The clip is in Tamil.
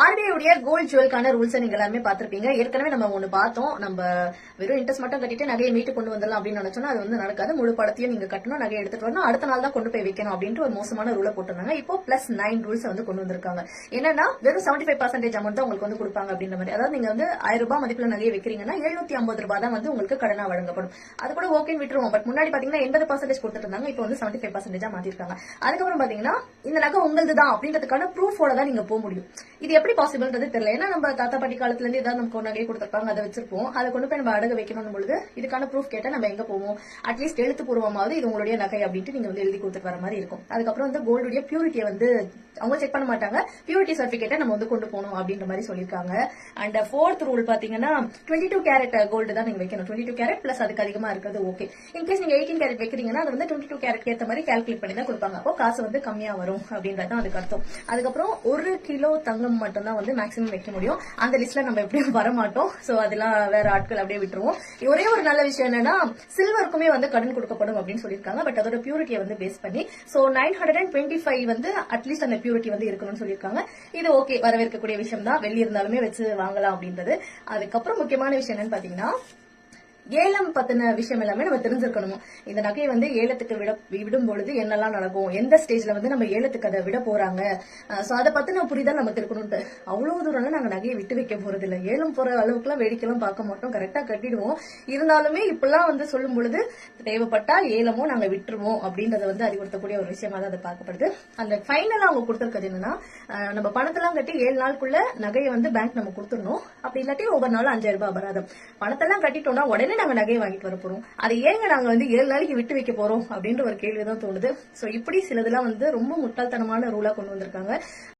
ஆர்பிஐ உடைய கோல்ட் ஜுவல்கான ரூல்ஸ் நீங்க எல்லாருமே பார்த்திருப்பீங்க. ஏற்கனவே நம்ம ஒண்ணு பார்த்தோம். நம்ம வெறும் இன்ட்ரெஸ்ட் மட்டும் கட்டிட்டு நகையை மீட்டு கொண்டு வந்துடலாம் அப்படின்னு நினைச்சோம்னா அது வந்து நடக்காது. முழு படத்தையும் நீங்க கட்டணும் நகையை எடுத்துட்டு வரணும். அடுத்த நாள் தான் கொண்டு போய் வைக்கணும் அப்படின்ட்டு ஒரு மோசமான ரூலை போட்டிருந்தாங்க. இப்போ பிளஸ் நைன் ரூல்ஸ் வந்து கொண்டு வந்திருக்காங்க. என்னன்னா வெறும் செவன்டி ஃபைவ் பர்சன்டேஜ் அமௌண்ட் தான் உங்களுக்கு வந்து கொடுப்பாங்க அப்படின்ற மாதிரி. அதாவது நீங்க வந்து ஆயிரம் ரூபாய் மதிப்புல நகையை வைக்கிறீங்கன்னா எழுநூத்தி ஐம்பது ரூபாய் தான் வந்து உங்களுக்கு கடனா வழங்கப்படும். அது கூட ஓகேன்னு விட்டுருவோம். பட் முன்னாடி பாத்தீங்கன்னா எண்பது பர்சன்டேஜ் கொடுத்துருந்தாங்க. இப்போ வந்து செவன்டி ஃபைவ் பர்சன்டேஜா மாத்திருக்காங்க. அதுக்கப்புறம் பாத்தீங்கன்னா இந்த நகை உங்களது தான் அப்படின்றதுக்கான ப்ரூஃபோட தான் நீங்க போக முடியும். இது எப்படி பாசிபிள்ன்றது தெரியல. ஏன்னா நம்ம தாத்தா பாட்டி காலத்துல இருந்து ஏதாவது நமக்கு ஒரு நகை கொடுத்துருப்பாங்க அதை வச்சிருப்போம். அதை கொண்டு போய் நம்ம அடகு வைக்கணும் பொழுது இதுக்கான ப்ரூஃப் கேட்டா நம்ம எங்க போவோம்? அட்லீஸ்ட் எழுத்துப்பூர்வமாவது இது உங்களுடைய நகை அப்படின்ட்டு நீங்க வந்து எழுதி கொடுத்துட்டு வர மாதிரி இருக்கும். அதுக்கப்புறம் வந்து கோல்டுடைய பியூரிட்டியை வந்து அவங்க செக் பண்ண மாட்டாங்க. பியூரிட்டி சர்டிபிகேட்டை நம்ம வந்து கொண்டு போகணும் அப்படின்ற மாதிரி சொல்லியிருக்காங்க. அண்ட் ஃபோர்த் ரூல் பாத்தீங்கன்னா டுவெண்ட்டி டூ கேரட் கோல்டு தான் நீங்க வைக்கணும். டுவெண்ட்டி டூ கேரட் பிளஸ் அதுக்கு அதிகமா இருக்கிறது ஓகே இன்கேஸ் நீங்க எயிட்டீன் கேரட் வைக்கிறீங்கன்னா அது வந்து டுவெண்ட்டி டூ கேரட் ஏற்ற மாதிரி கால்குலேட் பண்ணி தான் கொடுப்பாங்க. அப்போ காசு வந்து கம்மியா வரும் அப்படின்றது தான் அதுக்கு அர்த்தம். அதுக்கப்புறம் ஒரு கிலோ தங்கம் மட்டும் மட்டும்தான் வந்து மேக்ஸிமம் வைக்க முடியும். அந்த லிஸ்ட்ல நம்ம எப்படியும் வர மாட்டோம் சோ அதெல்லாம் வேற ஆட்கள் அப்படியே விட்டுருவோம். ஒரே ஒரு நல்ல விஷயம் என்னன்னா சில்வருக்குமே வந்து கடன் கொடுக்கப்படும் அப்படின்னு சொல்லியிருக்காங்க. பட் அதோட பியூரிட்டியை வந்து பேஸ் பண்ணி so nine hundred and twenty five வந்து அட்லீஸ்ட் அந்த பியூரிட்டி வந்து இருக்கணும்னு சொல்லியிருக்காங்க. இது ஓகே வரவேற்கக்கூடிய விஷயம் தான் வெளியே இருந்தாலுமே வச்சு வாங்கலாம் அப்படின்றது. அதுக்கப்புறம் முக்கியமான விஷயம் என்னன்னு பாத்தீங்கன்னா ஏலம் பத்தின விஷயம் எல்லாமே நம்ம தெரிஞ்சிருக்கணும்? இந்த நகையை வந்து ஏலத்துக்கு விட விடும் பொழுது என்னெல்லாம் நடக்கும்? எந்த ஸ்டேஜ்ல வந்து நம்ம ஏலத்துக்கு அதை விட போறாங்க? சோ அதை பத்தின புரிதல் நமக்கு இருக்கணும்ட்டு அவ்வளவு தூரம் நாங்க நகையை விட்டு வைக்க போறது இல்லை ஏலம் போற அளவுக்குலாம் வேடிக்கைலாம் பார்க்க மாட்டோம். கரெக்டா கட்டிடுவோம். இருந்தாலுமே இப்பெல்லாம் வந்து சொல்லும் பொழுது தேவைப்பட்டா ஏலமோ நாங்க விட்டுருவோம் அப்படின்றத வந்து அறிவுறுத்தக்கூடிய ஒரு விஷயமா தான் அது பார்க்கப்படுது. அந்த ஃபைனலா அவங்க கொடுத்துருக்கிறது என்னன்னா நம்ம பணத்தெல்லாம் கட்டி ஏழு நாளுக்குள்ள நகையை வந்து பேங்க் நம்ம கொடுத்துடணும். அப்படி இல்லாட்டி ஒவ்வொரு நாளும் அஞ்சாயிரம் ரூபாய் அபராதம். பணத்தெல்லாம் கட்டிட்டோம்னா உடனே நாங்க நகையை வாங்கிட்டு வர போறோம்? அதை ஏங்க நாங்க வந்து ஏழு நாளைக்கு விட்டு வைக்க போறோம்? அப்படின்ற ஒரு கேள்வி தான் தோணுது. சோ இப்படி சிலதெல்லாம் வந்து ரொம்ப முட்டாள்தனமான ரூலா கொண்டு வந்திருக்காங்க.